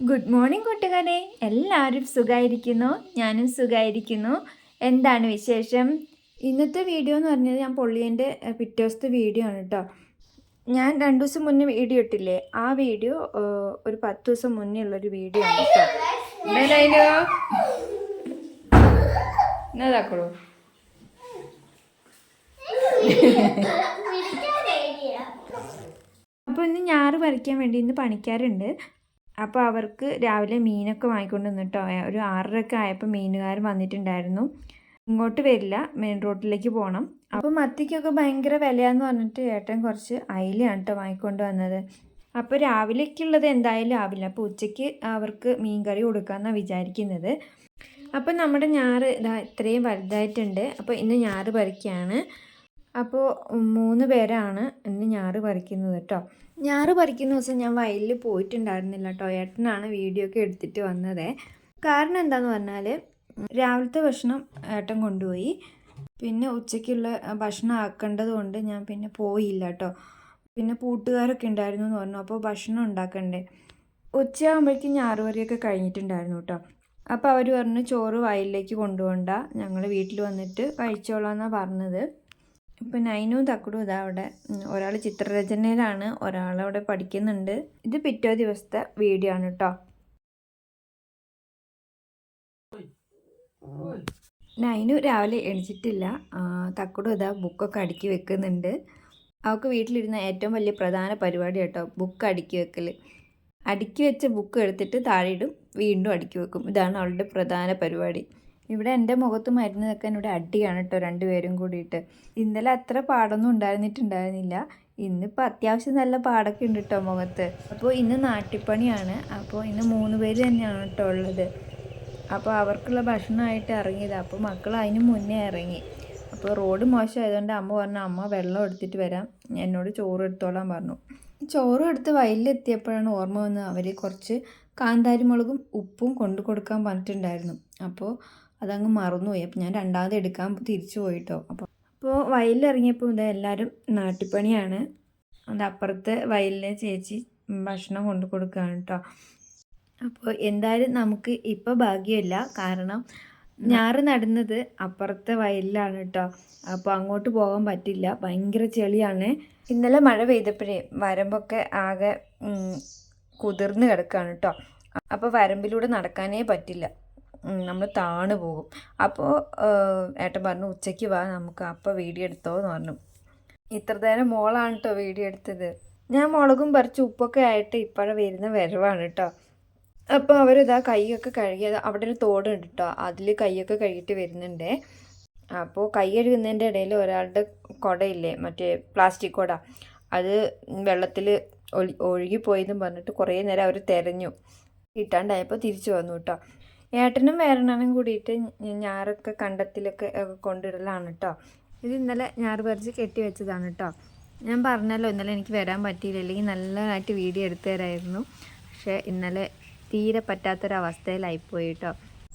Good morning കൂട്ടുകാരെ. എല്ലാവരും സുഖമായിരിക്കുന്നു ഞാനും സുഖമായിരിക്കുന്നു എന്താണ് വിശേഷം? ഇന്നത്തെ വീഡിയോ എന്ന് പറഞ്ഞത് ഞാൻ പൊള്ളിയന്റെ പിറ്റേ ദിവസത്തെ വീഡിയോ ആണ് കേട്ടോ ഞാൻ രണ്ട് ദിവസം മുന്നേ വീഡിയോ ഇട്ടില്ലേ? ആ വീഡിയോ ഒരു പത്ത് ദിവസം മുന്നേ ഉള്ളൊരു വീഡിയോ ആണ് കേട്ടോ എന്തായാലും എന്നതാക്കളൂ അപ്പോൾ ഇന്ന് ഞാറ് പറിക്കാൻ വേണ്ടി ഇന്ന് പണിക്കാരുണ്ട്. അപ്പോൾ അവർക്ക് രാവിലെ മീനൊക്കെ വാങ്ങിക്കൊണ്ട് നിന്നിട്ടോ ഒരു ആറരയൊക്കെ ആയപ്പോൾ മീനുകാർ വന്നിട്ടുണ്ടായിരുന്നു. ഇങ്ങോട്ട് വരില്ല മെയിൻ റോഡിലേക്ക് പോകണം അപ്പോൾ മത്തിക്കൊക്കെ ഭയങ്കര വിലയാന്ന് പറഞ്ഞിട്ട് ഏട്ടൻ കുറച്ച് അയിലാണ് കേട്ടോ വാങ്ങിക്കൊണ്ട് വന്നത്. അപ്പോൾ രാവിലേക്കുള്ളത് എന്തായാലും ആവില്ല. അപ്പോൾ ഉച്ചയ്ക്ക് അവർക്ക് മീൻ കറി കൊടുക്കാമെന്നാണ് വിചാരിക്കുന്നത്. അപ്പോൾ നമ്മുടെ ഞാറ് ഇതാ ഇത്രയും വലുതായിട്ടുണ്ട്. അപ്പോൾ ഇന്ന് ഞാറ് പറിക്കുകയാണ് അപ്പോൾ മൂന്ന് പേരാണ് ഇന്ന് ഞാറ് പറിക്കുന്നത് കേട്ടോ. ഞാറ് പറിക്കുന്ന ദിവസം ഞാൻ വയലിൽ പോയിട്ടുണ്ടായിരുന്നില്ല കേട്ടോ. ഏട്ടനാണ് വീഡിയോ ഒക്കെ എടുത്തിട്ട് വന്നത്. കാരണം എന്താന്ന് പറഞ്ഞാൽ രാവിലത്തെ ഭക്ഷണം ഏട്ടൻ കൊണ്ടുപോയി. പിന്നെ ഉച്ചയ്ക്കുള്ള ഭക്ഷണം ആക്കേണ്ടത് കൊണ്ട് ഞാൻ പിന്നെ പോയില്ല കേട്ടോ. പിന്നെ കൂട്ടുകാരൊക്കെ ഉണ്ടായിരുന്നു എന്ന് പറഞ്ഞു. അപ്പോൾ ഭക്ഷണം ഉണ്ടാക്കണ്ടേ. ഉച്ചയാകുമ്പോഴേക്കും ഞാറുകറിയൊക്കെ കഴിഞ്ഞിട്ടുണ്ടായിരുന്നു കേട്ടോ. അപ്പോൾ അവർ പറഞ്ഞു ചോറ് വയലിലേക്ക് കൊണ്ടുപോകണ്ട ഞങ്ങൾ വീട്ടിൽ വന്നിട്ട് കഴിച്ചോളാം എന്നാണ് പറഞ്ഞത്. ഇപ്പം നൈനു തക്കുടും ഇതാ അവിടെ. ഒരാൾ ചിത്രരചനയിലാണ് ഒരാളവിടെ പഠിക്കുന്നുണ്ട്. ഇത് പിറ്റേ ദിവസത്തെ വീഡിയോ ആണ് കേട്ടോ നൈനു രാവിലെ എണിച്ചിട്ടില്ല. തക്കുടു ഇതാ ബുക്കൊക്കെ അടുക്കി വെക്കുന്നുണ്ട്. അവൾക്ക് വീട്ടിലിരുന്ന ഏറ്റവും വലിയ പ്രധാന പരിപാടി കേട്ടോ ബുക്ക് അടുക്കി വെക്കൽ അടുക്കി വെച്ച ബുക്ക് എടുത്തിട്ട് താഴെയിടും വീണ്ടും അടുക്കി വെക്കും. ഇതാണ് അവളുടെ പ്രധാന പരിപാടി. ഇവിടെ എന്റെ മുഖത്ത് മരുന്ന് ഇവിടെ അടിയാണ് കേട്ടോ രണ്ടുപേരും കൂടിയിട്ട്. ഇന്നലെ അത്ര പാടൊന്നും ഉണ്ടായിരുന്നിട്ടുണ്ടായിരുന്നില്ല. ഇന്നിപ്പോൾ അത്യാവശ്യം നല്ല പാടൊക്കെ ഉണ്ട് കേട്ടോ മുഖത്ത്. അപ്പോൾ ഇന്ന് നാട്ടിപ്പണിയാണ്. അപ്പോൾ ഇന്ന് മൂന്ന് പേര് തന്നെയാണ് കേട്ടോ ഉള്ളത്. അപ്പോൾ അവർക്കുള്ള ഭക്ഷണമായിട്ട് ഇറങ്ങിയത്. അപ്പോൾ മക്കൾ അതിന് മുന്നേ ഇറങ്ങി. അപ്പോൾ റോഡ് മോശമായതുകൊണ്ട് അമ്മ പറഞ്ഞു അമ്മ വെള്ളം എടുത്തിട്ട് വരാം. എന്നോട് ചോറ് എടുത്തോളാൻ പറഞ്ഞു. ചോറ് എടുത്ത് വയലിലെത്തിയപ്പോഴാണ് ഓർമ്മ വന്നത്. അവർ കുറച്ച് കാന്താരിമുളകും ഉപ്പും കൊണ്ടു കൊടുക്കാൻ പറഞ്ഞിട്ടുണ്ടായിരുന്നു. അപ്പോൾ അതങ്ങ് മറന്നുപോയി. അപ്പോൾ ഞാൻ രണ്ടാമത് എടുക്കാൻ തിരിച്ചു പോയിട്ടോ. അപ്പോൾ അപ്പോൾ വയലിലിറങ്ങിയപ്പോൾ ഇത് എല്ലാവരും നാട്ടിപ്പണിയാണ് അത് അപ്പുറത്തെ വയലിലെ ചേച്ചി ഭക്ഷണം കൊണ്ടു കൊടുക്കുകയാണ് കേട്ടോ അപ്പോൾ എന്തായാലും നമുക്ക് ഇപ്പോൾ ഭാഗ്യമില്ല. കാരണം ഞാറ് നടുന്നത് അപ്പുറത്തെ വയലിലാണ് കേട്ടോ അപ്പോൾ അങ്ങോട്ട് പോകാൻ പറ്റില്ല. ഭയങ്കര ചെളിയാണ്. ഇന്നലെ മഴ പെയ്തപ്പോഴേ വരമ്പൊക്കെ ആകെ കുതിർന്ന് കിടക്കുകയാണ് കേട്ടോ അപ്പോൾ വരമ്പിലൂടെ നടക്കാനേ പറ്റില്ല. നമ്മൾ താണു പോകും. അപ്പോൾ ഏട്ടൻ പറഞ്ഞു ഉച്ചയ്ക്ക് വാ നമുക്ക് അപ്പോൾ വീഡിയോ എടുത്തോ എന്ന് പറഞ്ഞു. ഇത്ര നേരം മോളാണ് കേട്ടോ വീഡിയോ എടുത്തത്. ഞാൻ മുളകും പറിച്ച് ഉപ്പൊക്കെ ആയിട്ട് ഇപ്പോഴെ വരുന്ന വരവാണ് കേട്ടോ അപ്പോൾ അവരിതാ കൈയൊക്കെ കഴുകിയത് അവിടെ ഒരു തോടുണ്ട് കേട്ടോ അതിൽ കൈയൊക്കെ കഴുകിയിട്ട് വരുന്നുണ്ടേ. അപ്പോൾ കൈ കഴുകുന്നതിന്റെ ഇടയിൽ ഒരാളുടെ കുടയില്ലേ മറ്റേ പ്ലാസ്റ്റിക് കുട അത് വെള്ളത്തിൽ ഒഴുകിപ്പോയെന്നും പറഞ്ഞിട്ട് കുറേ നേരം അവർ തിരഞ്ഞു. കിട്ടാണ്ടായപ്പോൾ തിരിച്ചു വന്നു കേട്ടോ ഏട്ടനും വേറെണ്ണനും കൂടിയിട്ട് ഞാറൊക്കെ കണ്ടത്തിലൊക്കെ കൊണ്ടിടലാണ് കേട്ടോ ഇത് ഇന്നലെ ഞാറ് പറിച്ച് കെട്ടി വെച്ചതാണ് കേട്ടോ ഞാൻ പറഞ്ഞല്ലോ ഇന്നലെ എനിക്ക് വരാൻ പറ്റിയില്ല. അല്ലെങ്കിൽ നല്ലതായിട്ട് വീഡിയോ എടുത്തു തരായിരുന്നു പക്ഷേ ഇന്നലെ തീരെ പറ്റാത്തൊരവസ്ഥയിലായിപ്പോയി കേട്ടോ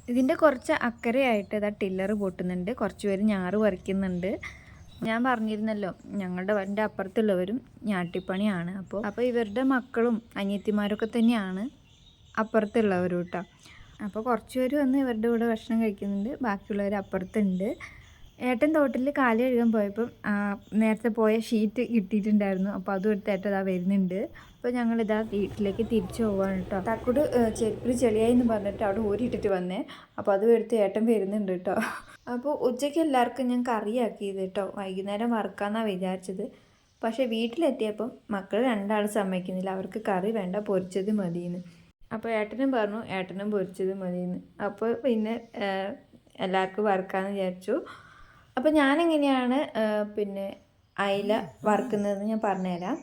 ഇതിന്റെ കുറച്ച് അക്കരയായിട്ട് ഇതാ ടില്ലർ പൊട്ടുന്നുണ്ട്. കുറച്ച് പേര് ഞാറ് പറിക്കുന്നുണ്ട്. ഞാൻ പറഞ്ഞിരുന്നല്ലോ ഞങ്ങളുടെ എന്റെ അപ്പുറത്തുള്ളവരും ഞാട്ടിപ്പണിയാണ്. അപ്പോൾ അപ്പോൾ ഇവരുടെ മക്കളും അനിയത്തിമാരൊക്കെ തന്നെയാണ് അപ്പുറത്തുള്ളവരും കേട്ടോ അപ്പോൾ കുറച്ച് പേര് വന്ന് ഇവരുടെ കൂടെ ഭക്ഷണം കഴിക്കുന്നുണ്ട്. ബാക്കിയുള്ളവർ അപ്പുറത്തുണ്ട്. ഏട്ടൻ തോട്ടിൽ കാലി കഴുകാൻ പോയപ്പം നേരത്തെ പോയ ഷീറ്റ് കിട്ടിയിട്ടുണ്ടായിരുന്നു. അപ്പോൾ അതും എടുത്ത് ഏട്ടൻ അതാ വരുന്നുണ്ട്. അപ്പോൾ ഞങ്ങളിതാ വീട്ടിലേക്ക് തിരിച്ചു പോവാണ് കേട്ടോ തക്കുട് ചെരുപ്പിൽ ചെളിയായി എന്ന് പറഞ്ഞിട്ട് അവിടെ ഊരിയിട്ടിട്ട് വന്നേ. അപ്പോൾ അതും എടുത്ത് ഏട്ടൻ വരുന്നുണ്ട് കേട്ടോ അപ്പോൾ ഉച്ചയ്ക്ക് എല്ലാവർക്കും ഞാൻ കറിയാക്കിയത് കേട്ടോ വൈകുന്നേരം വറുക്കാമെന്നാണ് വിചാരിച്ചത്. പക്ഷേ വീട്ടിലെത്തിയപ്പം മക്കൾ രണ്ടാൾ സമ്മതിക്കുന്നില്ല. അവർക്ക് കറി വേണ്ട പൊരിച്ചത് മതിയെന്ന് അപ്പോൾ ഏട്ടനും പറഞ്ഞു ഏട്ടനും പൊരിച്ചത് മതിയെന്ന്. അപ്പോൾ പിന്നെ എല്ലാവർക്കും വറുക്കാമെന്ന് വിചാരിച്ചു. അപ്പോൾ ഞാനെങ്ങനെയാണ് പിന്നെ അയില വറുക്കുന്നതെന്ന് ഞാൻ പറഞ്ഞുതരാം.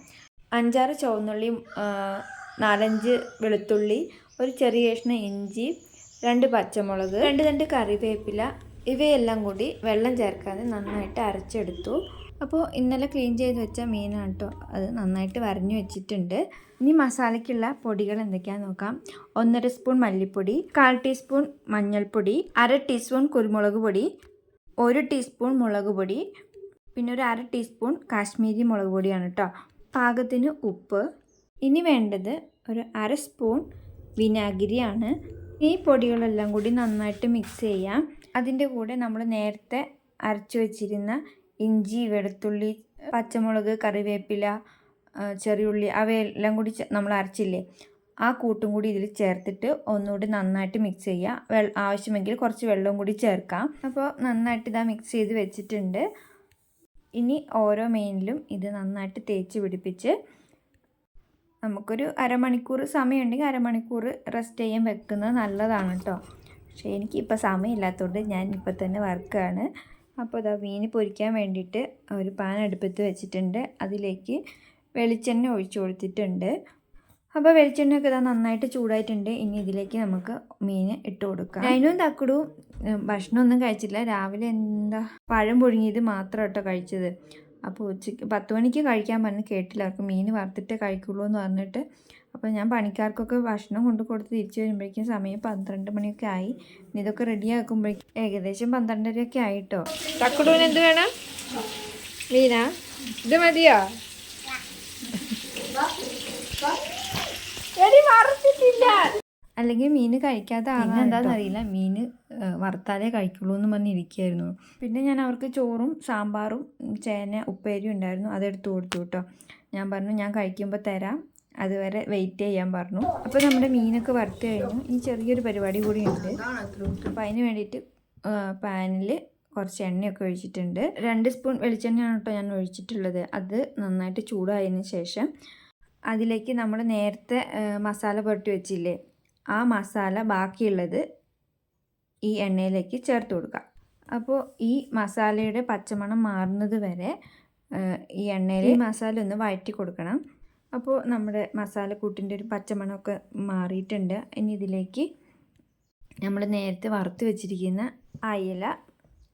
അഞ്ചാറ് ചുവന്നുള്ളിയും നാലഞ്ച് വെളുത്തുള്ളി ഒരു ചെറിയ കഷ്ണം ഇഞ്ചി രണ്ട് പച്ചമുളക് രണ്ട് രണ്ട് കറിവേപ്പില ഇവയെല്ലാം കൂടി വെള്ളം ചേർക്കാതെ നന്നായിട്ട് അരച്ചെടുത്തു. അപ്പോൾ ഇന്നലെ ക്ലീൻ ചെയ്ത് വെച്ച മീനാണ് കേട്ടോ. അത് നന്നായിട്ട് വരഞ്ഞു വെച്ചിട്ടുണ്ട്. ഇനി മസാലയ്ക്കുള്ള പൊടികൾ എന്തൊക്കെയാണെന്ന് നോക്കാം. ഒന്നര സ്പൂൺ മല്ലിപ്പൊടി കാൽ ടീസ്പൂൺ മഞ്ഞൾപ്പൊടി അര ടീസ്പൂൺ കുരുമുളക് പൊടി ഒരു ടീസ്പൂൺ മുളക് പൊടി പിന്നെ ഒരു അര ടീസ്പൂൺ കാശ്മീരി മുളക് പൊടിയാണ് കേട്ടോ. പാകത്തിന് ഉപ്പ്. ഇനി വേണ്ടത് ഒരു അര സ്പൂൺ വിനാഗിരിയാണ്. ഈ പൊടികളെല്ലാം കൂടി നന്നായിട്ട് മിക്സ് ചെയ്യാം. അതിന്റെ കൂടെ നമ്മൾ നേരത്തെ അരച്ചു വെച്ചിരുന്ന ഇഞ്ചി വെളുത്തുള്ളി പച്ചമുളക് കറിവേപ്പില ചെറിയുള്ളി അവയെല്ലാം കൂടി നമ്മൾ അരച്ചില്ലേ? ആ കൂട്ടും കൂടി ഇതിൽ ചേർത്തിട്ട് ഒന്നുകൂടി നന്നായിട്ട് മിക്സ് ചെയ്യുക വെ ആവശ്യമെങ്കിൽ കുറച്ച് വെള്ളവും കൂടി ചേർക്കാം. അപ്പോൾ നന്നായിട്ട് ഇതാ മിക്സ് ചെയ്ത് വെച്ചിട്ടുണ്ട്. ഇനി ഓരോ മെയിനിലും ഇത് നന്നായിട്ട് തേച്ച് പിടിപ്പിച്ച് നമുക്കൊരു അരമണിക്കൂർ സമയമുണ്ടെങ്കിൽ അരമണിക്കൂർ റെസ്റ്റ് ചെയ്യാൻ വെക്കുന്നത് നല്ലതാണ് കേട്ടോ. പക്ഷേ എനിക്കിപ്പോൾ സമയമില്ലാത്തതുകൊണ്ട് ഞാൻ ഇപ്പോൾ തന്നെ വർക്കാണ് അപ്പോൾ ഇതാ മീൻ പൊരിക്കാൻ വേണ്ടിയിട്ട് ഒരു പാൻ അടുപ്പത്ത് വെച്ചിട്ടുണ്ട്. അതിലേക്ക് വെളിച്ചെണ്ണ ഒഴിച്ചു കൊടുത്തിട്ടുണ്ട്. അപ്പോൾ വെളിച്ചെണ്ണയൊക്കെ ഇതാ നന്നായിട്ട് ചൂടായിട്ടുണ്ട്. ഇനി ഇതിലേക്ക് നമുക്ക് മീൻ ഇട്ട് കൊടുക്കാം. അതിനും തക്കടും ഭക്ഷണമൊന്നും കഴിച്ചില്ല. രാവിലെ എന്താ പഴം പുഴുങ്ങിയത് മാത്രം കേട്ടോ കഴിച്ചത്. അപ്പോൾ ഉച്ചയ്ക്ക് പത്ത് മണിക്ക് കഴിക്കാൻ പറഞ്ഞ് കേട്ടില്ല. അവർക്ക് മീൻ വറുത്തിട്ട് കഴിക്കുള്ളൂ എന്ന് പറഞ്ഞിട്ട് അപ്പോൾ ഞാൻ പണിക്കാർക്കൊക്കെ ഭക്ഷണം കൊണ്ട് കൊടുത്ത് തിരിച്ച് വരുമ്പോഴേക്കും സമയം പന്ത്രണ്ട് മണിയൊക്കെ ആയി. ഇതൊക്കെ റെഡി ആക്കുമ്പോഴേക്കും ഏകദേശം പന്ത്രണ്ടരയൊക്കെ ആയിട്ടോ. തക്കുടൂന് എന്ത് വേണം? മീന? ഇത് മതിയോ? അല്ലെങ്കിൽ മീൻ കഴിക്കാത്ത ആളാണ് എന്താണെന്നറിയില്ല മീൻ വറുത്താലേ കഴിക്കുള്ളൂ എന്ന് പറഞ്ഞിരിക്കുകയായിരുന്നു. പിന്നെ ഞാൻ അവർക്ക് ചോറും സാമ്പാറും ചേന ഉപ്പേരിയും ഉണ്ടായിരുന്നു. അതെടുത്ത് കൊടുത്തു കേട്ടോ. ഞാൻ പറഞ്ഞു ഞാൻ കഴിക്കുമ്പോൾ തരാം. അതുവരെ വെയിറ്റ് ചെയ്യാൻ പറഞ്ഞു. അപ്പോൾ നമ്മുടെ മീനൊക്കെ വറുത്ത് കഴിഞ്ഞു. ഇനി ചെറിയൊരു പരിപാടി കൂടി ഉണ്ട് അപ്പോൾ അതിന് വേണ്ടിയിട്ട് പാനിൽ കുറച്ച് എണ്ണയൊക്കെ ഒഴിച്ചിട്ടുണ്ട്. രണ്ട് സ്പൂൺ വെളിച്ചെണ്ണയാണ് കേട്ടോ ഞാൻ ഒഴിച്ചിട്ടുള്ളത്. അത് നന്നായിട്ട് ചൂടായതിന് ശേഷം അതിലേക്ക് നമ്മൾ നേരത്തെ മസാല പുരട്ടി വെച്ചില്ലേ ആ മസാല ബാക്കിയുള്ളത് ഈ എണ്ണയിലേക്ക് ചേർത്ത് കൊടുക്കുക അപ്പോൾ ഈ മസാലയുടെ പച്ചമണം മാറുന്നത് വരെ ഈ എണ്ണയിൽ മസാല ഒന്ന് വഴറ്റി കൊടുക്കണം. അപ്പോൾ നമ്മുടെ മസാലക്കൂട്ടിന്റെ ഒരു പച്ചമണമൊക്കെ മാറിയിട്ടുണ്ട്. ഇനി ഇതിലേക്ക് നമ്മൾ നേരത്തെ വറുത്ത് വെച്ചിരിക്കുന്ന അയല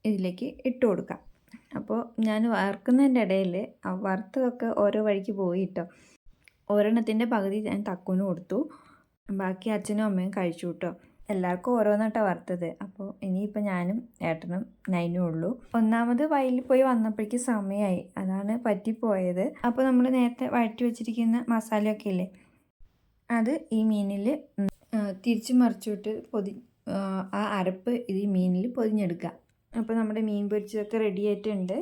ഇതിലേക്ക് ഇട്ട് കൊടുക്കാം. അപ്പോൾ ഞാൻ വറുക്കുന്നതിന്റെ ഇടയിൽ വറുത്തതൊക്കെ ഓരോ വഴിക്ക് പോയി കേട്ടോ. ഒരെണ്ണത്തിന്റെ പകുതി ഞാൻ തക്കൂന് കൊടുത്തു. ബാക്കി അച്ഛനും അമ്മയും കഴിച്ചു കേട്ടോ. എല്ലാവർക്കും ഓരോന്നായിട്ടാണ് വറുത്തത്. അപ്പോൾ ഇനിയിപ്പോൾ ഞാനും ഏട്ടനും നൈനും ഉള്ളൂ. ഒന്നാമത് വയലിൽ പോയി വന്നപ്പോഴേക്ക് സമയമായി അതാണ് പറ്റിപ്പോയത്. അപ്പോൾ നമ്മൾ നേരത്തെ വഴറ്റി വെച്ചിരിക്കുന്ന മസാലയൊക്കെ ഇല്ലേ? അത് ഈ മീനിൽ തിരിച്ചു മറിച്ചിട്ട് പൊതി ആ, അരപ്പ് ഇത് ഈ മീനിൽ പൊതിഞ്ഞെടുക്കുക. അപ്പോൾ നമ്മുടെ മീൻ പൊരിച്ചതൊക്കെ റെഡി ആയിട്ടുണ്ട്.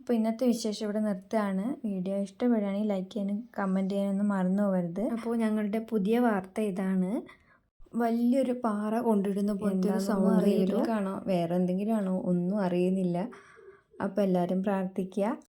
അപ്പോൾ ഇന്നത്തെ വിശേഷം ഇവിടെ നിർത്തുകയാണ്. വീഡിയോ ഇഷ്ടപ്പെടുകയാണെങ്കിൽ ലൈക്ക് ചെയ്യാനും കമന്റ് ചെയ്യാനൊന്നും മറന്നു പോകരുത്. അപ്പോൾ ഞങ്ങളുടെ പുതിയ വാർത്ത ഇതാണ്. വലിയൊരു പാറ കൊണ്ടിടുന്ന പോലത്തെ ഒരു സൗണ്ട് വേറെ എന്തെങ്കിലും ആണോ ഒന്നും അറിയുന്നില്ല. അപ്പോൾ എല്ലാവരും പ്രാർത്ഥിക്കുക.